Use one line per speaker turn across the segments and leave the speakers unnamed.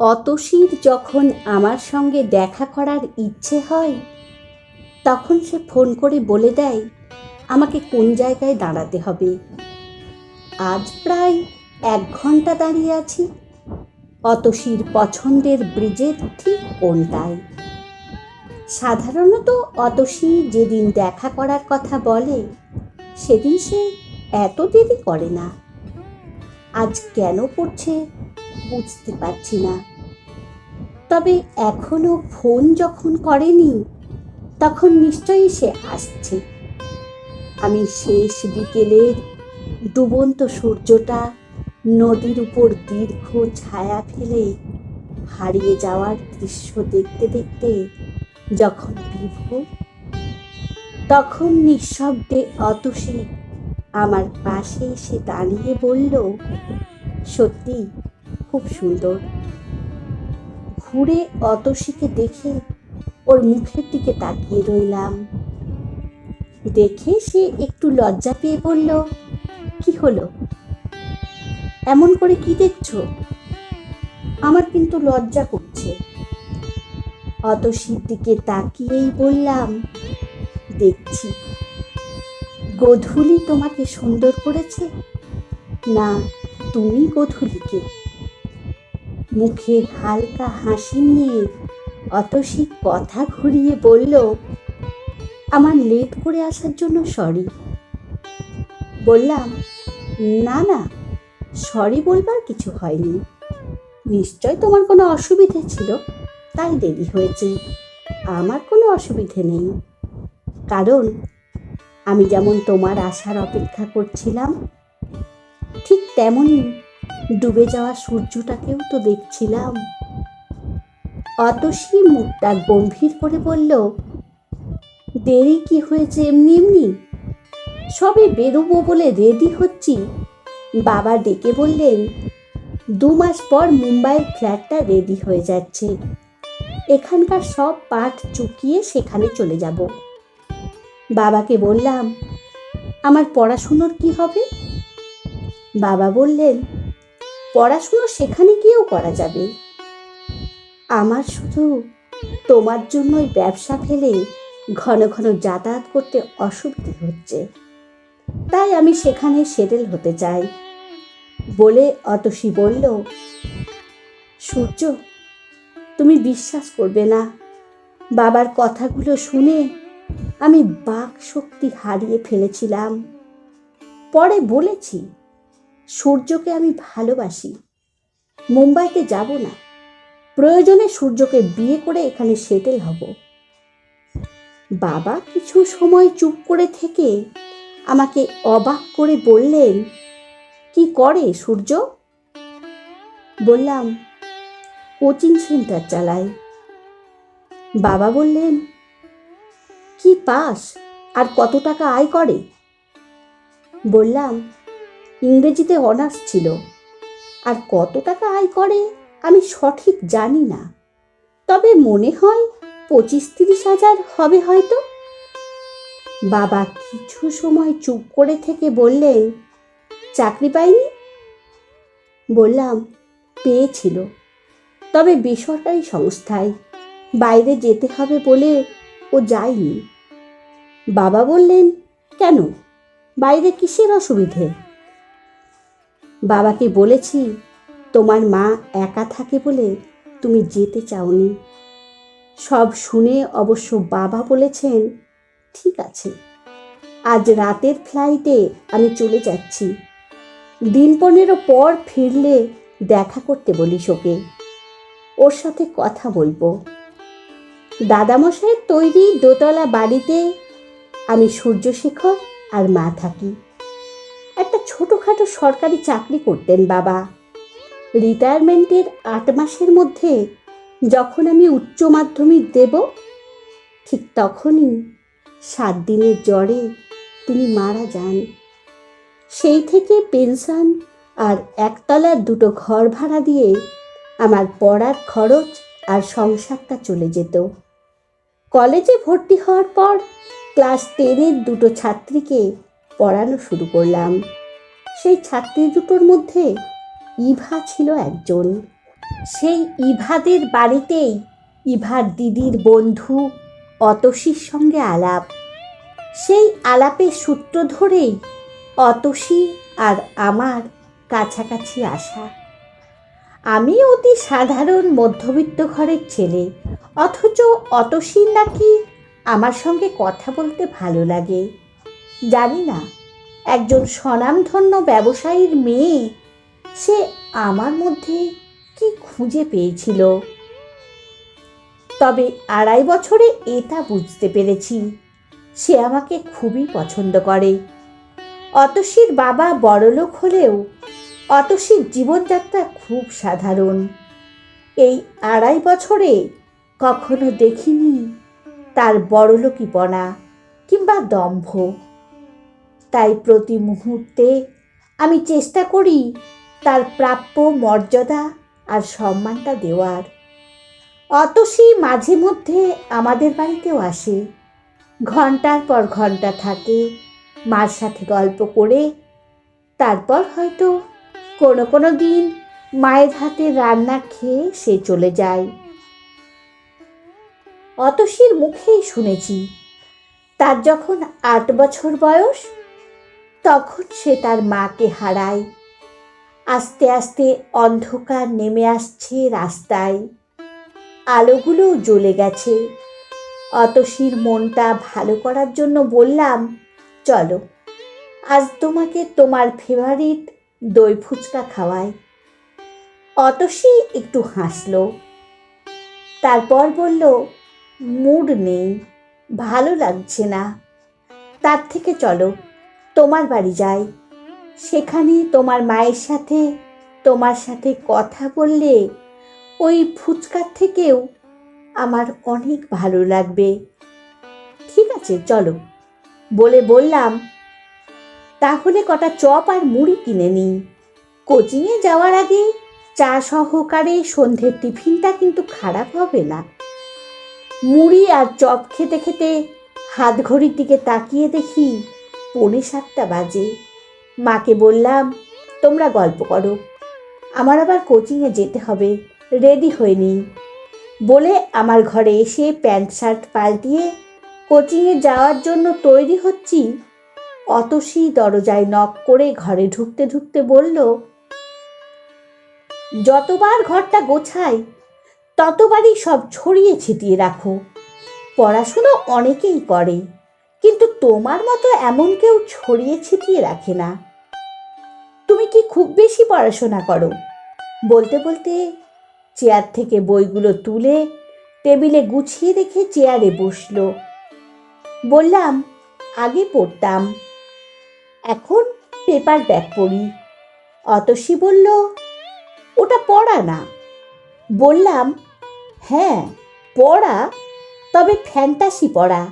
অতসীর যখন আমার সঙ্গে দেখা করার ইচ্ছে হয়, তখন সে ফোন করে বলে দেয়, আমাকে কোন জায়গায় দাঁড়াতে হবে? আজ প্রায় এক ঘণ্টা দাঁড়িয়ে আছি। অতসীর পছন্দের ব্রিজের ঠিক কোনটায়? সাধারণত অতসী যেদিন দেখা করার কথা বলে, সেদিন সে এত দেরি করে না। আজ কেন করছে? বুঝতে পারছি না। তবে এখনও ফোন যখন করেনি, তখন নিশ্চয়ই সে আসছে। আমি শেষ বিকেলের ডুবন্ত সূর্যটা নদীর উপর দীর্ঘ ছায়া ফেলে হারিয়ে যাওয়ার দৃশ্য দেখতে দেখতে যখন বিভোর, তখন নিঃশব্দে অতসী আমার পাশে এসে দাঁড়িয়ে বলল, সত্যি খুব সুন্দর। ঘুরে অতসীকে দেখে ওর মুখের দিকে তাকিয়ে রইলাম। দেখে সে একটু লজ্জা পেয়ে বলল, কি হলো? এমন করে কি দেখছ? আমার কিন্তু লজ্জা করছে। অতসীর দিকে তাকিয়েই বললাম, দেখছি। গোধূলি তোমাকে সুন্দর করেছে? না, তুমি গোধূলিকে। মুখে হালকা হাসি নিয়ে অতসী কথা ঘুরিয়ে বলল, আমার লেট করে আসার জন্য সরি বললাম, না না সরি বলবার কিছু হয়নি। নিশ্চয় তোমার কোনো অসুবিধে ছিল, তাই দেরি হয়েছে। আমার কোনো অসুবিধে নেই। কারণ আমি যেমন তোমার আসার অপেক্ষা করছিলাম, ঠিক তেমনই ডুবে যাওয়া সূর্যটাকেও তো দেখছিলাম। অতসী মুখটা গম্ভীর করে বলল, দেরি কি হয়েছে এমনি এমনি? সবে বেরোবো বলে রেডি হচ্ছি। বাবা ডেকে বললেন, দু মাস পর মুম্বাইয়ের ফ্ল্যাটটা রেডি হয়ে যাচ্ছে। এখানকার সব পাঠ চুকিয়ে সেখানে চলে যাব। বাবাকে বললাম, আমার পড়াশুনোর কি হবে? বাবা বললেন পড়াশুনো সেখানে গিয়েও করা যাবে। আমার শুধু তোমার জন্যই ব্যবসা ফেলে ঘন ঘন যাতায়াত করতে অসুবিধে হচ্ছে। তাই আমি সেখানে সেটেল হতে চাই। বলে অতসী বলল, সূর্য, তুমি বিশ্বাস করবে না। বাবার কথাগুলো শুনে আমি বাক শক্তি হারিয়ে ফেলেছিলাম। পরে বলেছি সূর্যকে আমি ভালোবাসি। মুম্বাইতে যাব না। প্রয়োজনে সূর্যকে বিয়ে করে এখানে সেটেল হব। বাবা কিছু সময় চুপ করে থেকে আমাকে অবাক করে বললেন, কি করে সূর্য? বললাম, কোচিং সেন্টার চালায় বাবা বললেন, কি পাস? আর কত টাকা আয় করে? বললাম ইংরেজিতে অনার্স ছিল। আর কত টাকা আয় করে, আমি সঠিক জানি না। তবে মনে হয় পঁচিশ তিরিশ হাজার হবে হয়তো। বাবা কিছু সময় চুপ করে থেকে বললেন, চাকরি পাইনি? বললাম, পেয়েছিল। তবে বেসরকারি সংস্থায়। বাইরে যেতে হবে বলে ও যায়নি। বাবা বললেন, কেন? বাইরে কিসের অসুবিধে? বাবাকে বলেছি, তোমার মা একা থাকে বলে তুমি যেতে চাওনি। সব শুনে অবশ্য বাবা বলেছেন, ঠিক আছে, আজ রাতের ফ্লাইটে আমি চলে যাচ্ছি। দিন পনেরো পর ফিরলে দেখা করতে বলিস ওকে। ওর সাথে কথা বলব। দাদামশাইয়ের তৈরি দোতলা বাড়িতে আমি সূর্যশেখর আর মা থাকি। একটা ছোটোখাটো সরকারি চাকরি করতেন বাবা। রিটায়ারমেন্টের আট মাসের মধ্যে যখন আমি উচ্চ মাধ্যমিক দেব, ঠিক তখনই সাত দিনের জ্বরে তিনি মারা যান। সেই থেকে পেনশন আর একতলার দুটো ঘর ভাড়া দিয়ে আমার পড়ার খরচ আর সংসারটা চলে যেত। কলেজে ভর্তি হওয়ার পর ক্লাস টেনের দুটো ছাত্রীকে পড়ানো শুরু করলাম। সেই ছাত্রী দুটোর মধ্যে ইভা ছিল একজন। সেই ইভাদের বাড়িতেই ইভার দিদির বন্ধু অতসীর সঙ্গে আলাপ। সেই আলাপের সূত্র ধরেই অতসী আর আমার কাছাকাছি আসা। আমি অতি সাধারণ মধ্যবিত্ত ঘরের ছেলে, অথচ অতসীর নাকি আমার সঙ্গে কথা বলতে ভালো লাগে। জানি না, একজন স্বনামধন্য ব্যবসায়ীর মেয়ে সে আমার মধ্যে কি খুঁজে পেয়েছিল? তবে আড়াই বছরে এটা বুঝতে পেরেছি, সে আমাকে খুবই পছন্দ করে। অতসীর বাবা বড়লোক হলেও অতসীর জীবনযাত্রা খুব সাধারণ। এই আড়াই বছরে কখনো দেখিনি তার বড়লোকিপনা কিংবা দম্ভ। তাই প্রতি মুহূর্তে আমি চেষ্টা করি তার প্রাপ্য মর্যাদা আর সম্মানটা দেওয়ার। অতসী মাঝে মধ্যে আমাদের বাড়িতেও আসে। ঘণ্টার পর ঘণ্টা থাকে, মার সাথে গল্প করে। তারপর হয়তো কোনো কোনো দিন মায়ের হাতে রান্না খেয়ে সে চলে যায়। অতসীর মুখেই শুনেছি, তার যখন আট বছর বয়স তখন সে তার মাকে হারায়। আস্তে আস্তে অন্ধকার নেমে আসছে রাস্তায়। আলোগুলোও জ্বলে গেছে। অতসীর মনটা ভালো করার জন্য বললাম, চলো, আজ তোমাকে তোমার ফেভারিট দই ফুচকা খাওয়াই। অতসী একটু হাসলো। তারপর বলল, মুড নেই, ভালো লাগছে না। তার থেকে চলো তোমার বাড়ি যাই। সেখানে তোমার মায়ের সাথে, তোমার সাথে কথা বললে ওই ফুচকার থেকেও আমার অনেক ভালো লাগবে। ঠিক আছে, চলো। বলে বললাম, তাহলে কটা চপ আর মুড়ি কিনে নিই। কোচিংয়ে যাওয়ার আগে চা সহকারে সন্ধ্যের টিফিনটা কিন্তু খারাপ হবে না। মুড়ি আর চপ খেতে খেতে হাত ঘড়ির দিকে তাকিয়ে দেখি পৌনে সাতটা বাজে। মাকে বললাম, তোমরা গল্প করো। আমার আবার কোচিংয়ে যেতে হবে। রেডি হয়ে নিই। বলে আমার ঘরে এসে প্যান্ট, শার্ট পাল্টিয়ে কোচিংয়ে যাওয়ার জন্য তৈরি হচ্ছি। অতসী দরজায় নক করে ঘরে ঢুকতে ঢুকতে বলল, যতবার ঘরটা গোছাই, ততবারই সব ছড়িয়ে ছিটিয়ে রাখো। পড়াশুনো অনেকেই করে। কিন্তু তোমার মতো এমন কেউ ছড়িয়ে ছিটিয়ে রাখে না। তুমি কি খুব বেশি পড়াশোনা করো? বলতে বলতে চেয়ার থেকে বইগুলো তুলে টেবিলে গুছিয়ে রেখে চেয়ারে বসল। বললাম, আগে পড়তাম। এখন পেপার ব্যাগ পড়ি। অতসী বলল, ওটা পড়া না। বললাম হ্যাঁ পড়া, তবে ফ্যান্টাসি পড়া।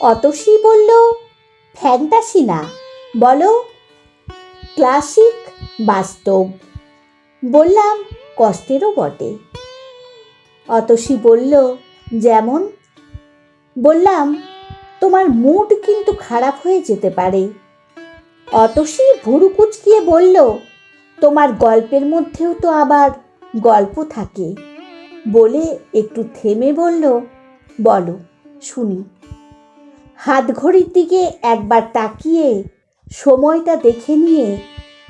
অতসী বলল, ফ্যান্টাসি না, বলো, ক্লাসিক বাস্তব। বললাম, কষ্টেরও বটে। অতসী বলল, যেমন? বললাম, তোমার মুড কিন্তু খারাপ হয়ে যেতে পারে। অতসী ভুরু কুচকিয়ে বলল, তোমার গল্পের মধ্যেও তো আবার গল্প থাকে। বলে একটু থেমে বলল, বলো, শুনি। হাত ঘড়ির দিকে একবার তাকিয়ে সময়টা দেখে নিয়ে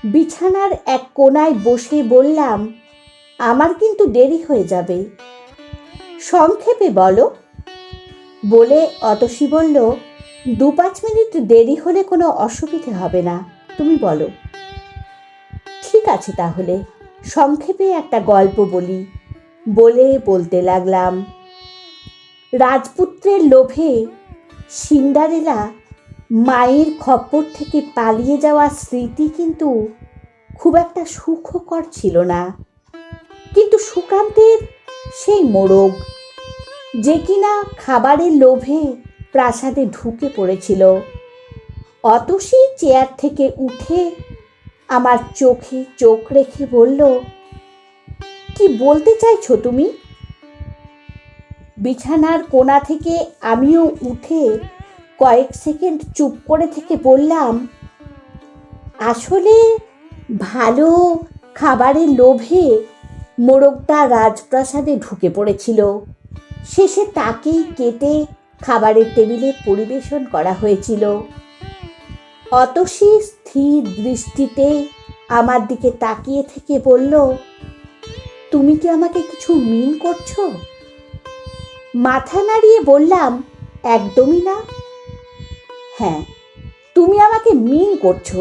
বিছানার এক কোনায় বসে বললাম, আমার কিন্তু দেরি হয়ে যাবে। সংক্ষেপে বলো। বলে অতসী বলল দু পাঁচ মিনিট দেরি হলে কোনো অসুবিধে হবে না, তুমি বলো। ঠিক আছে তাহলে, সংক্ষেপে একটা গল্প বলি। বলে বলতে লাগলাম। রাজপুত্রের লোভে সিন্ডারেলা মায়ের খপ্পর থেকে পালিয়ে যাওয়া স্মৃতি কিন্তু খুব একটা সুখকর ছিল না। কিন্তু সুকান্তের সেই মোড়ক যে কিনা খাবারের লোভে প্রাসাদে ঢুকে পড়েছিল, অতসী চেয়ার থেকে উঠে আমার চোখে চোখ রেখে বলল, কি বলতে চাইছো তুমি? বিছানার কোণা থেকে আমিও উঠে কয়েক সেকেন্ড চুপ করে থেকে বললাম, আসলে ভালো খাবারের লোভে মোরগটা রাজপ্রাসাদে ঢুকে পড়েছিল। শেষে তাকেই কেটে খাবারের টেবিলে পরিবেশন করা হয়েছিল। অতসী স্থির দৃষ্টিতে আমার দিকে তাকিয়ে থেকে বলল, তুমি কি আমাকে কিছু মিন করছ? মাথা নাড়িয়ে বললাম, একদমই না। হ্যাঁ তুমি আমাকে মিন করছ।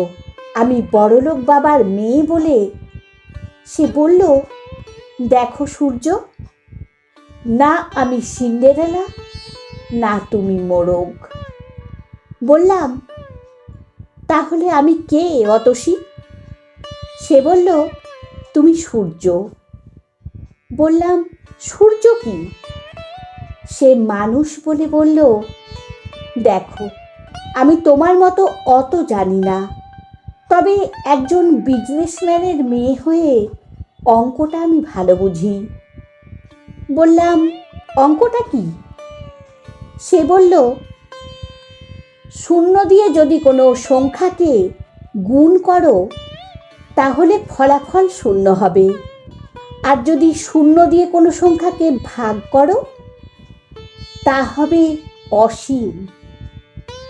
আমি বড়লোক বাবার মেয়ে বলে। সে বলল, দেখো সূর্য, না আমি সিন্ডেরেলা, না তুমি মোরগ। বললাম, তাহলে আমি কে, অতসী? সে বলল, তুমি সূর্য। বললাম, সূর্য কি? সে মানুষ বলে বলল, দেখো, আমি তোমার মতো অত জানি না। তবে একজন বিজনেসম্যানের মেয়ে হয়ে অঙ্কটা আমি ভালো বুঝি। বললাম, অঙ্কটা কি? সে বলল, শূন্য দিয়ে যদি কোনো সংখ্যাকে গুণ করো, তাহলে ফলাফল শূন্য হবে। আর যদি শূন্য দিয়ে কোনো সংখ্যাকে ভাগ করো তা হবে অসীম।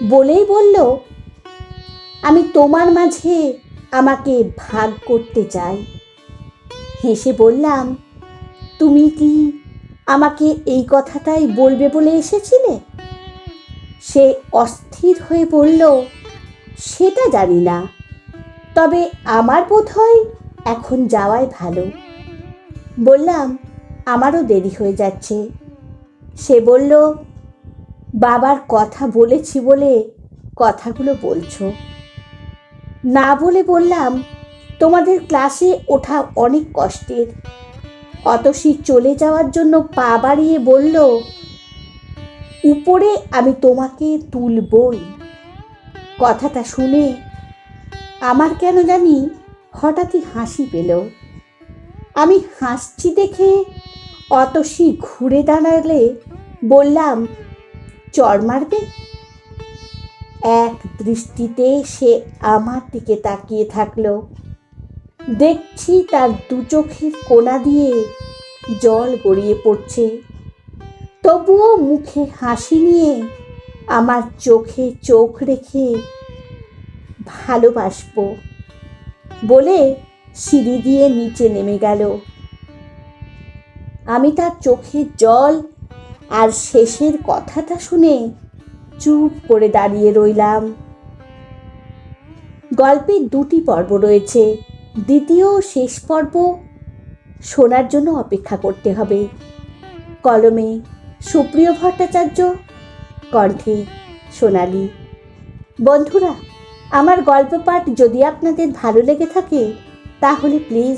বলেই বলল, আমি তোমার মাঝে আমাকে ভাগ করতে চাই। হেসে বললাম, তুমি কি আমাকে এই কথাটাই বলবে বলে এসেছিলে? সে অস্থির হয়ে বলল, সেটা জানি না। তবে আমার বোধ হয় এখন যাওয়াই ভালো। বললাম, আমারও দেরি হয়ে যাচ্ছে। সে বলল, বাবার কথা বলেছি বলে কথাগুলো বলছো। না বলে বললাম, তোমাদের ক্লাসে ওঠা অনেক কষ্টের। অতসী চলে যাওয়ার জন্য পা বাড়িয়ে বলল, উপরে আমি তোমাকে তুলবই। কথাটা শুনে আমার কেন জানি হঠাৎই হাসি পেল। আমি হাসছি দেখে অতসী ঘুরে দাঁড়ালে বললাম, চর মারবে? এক দৃষ্টিতে সে আমার দিকে তাকিয়ে থাকল। দেখছি তার দু চোখের কোনা দিয়ে জল গড়িয়ে পড়ছে। তবুও মুখে হাসি নিয়ে আমার চোখে চোখ রেখে, ভালোবাসবো বলে সিঁড়ি দিয়ে নিচে নেমে গেল। আমি তার চোখের জল আর শেষের কথাটা শুনে চুপ করে দাঁড়িয়ে রইলাম। গল্পের দুটি পর্ব রয়েছে। দ্বিতীয় শেষ পর্ব শোনার জন্য অপেক্ষা করতে হবে। কলমে সুপ্রিয় ভট্টাচার্য, কণ্ঠে সোনালি। বন্ধুরা, আমার গল্প পাঠ যদি আপনাদের ভালো লেগে থাকে, তাহলে প্লিজ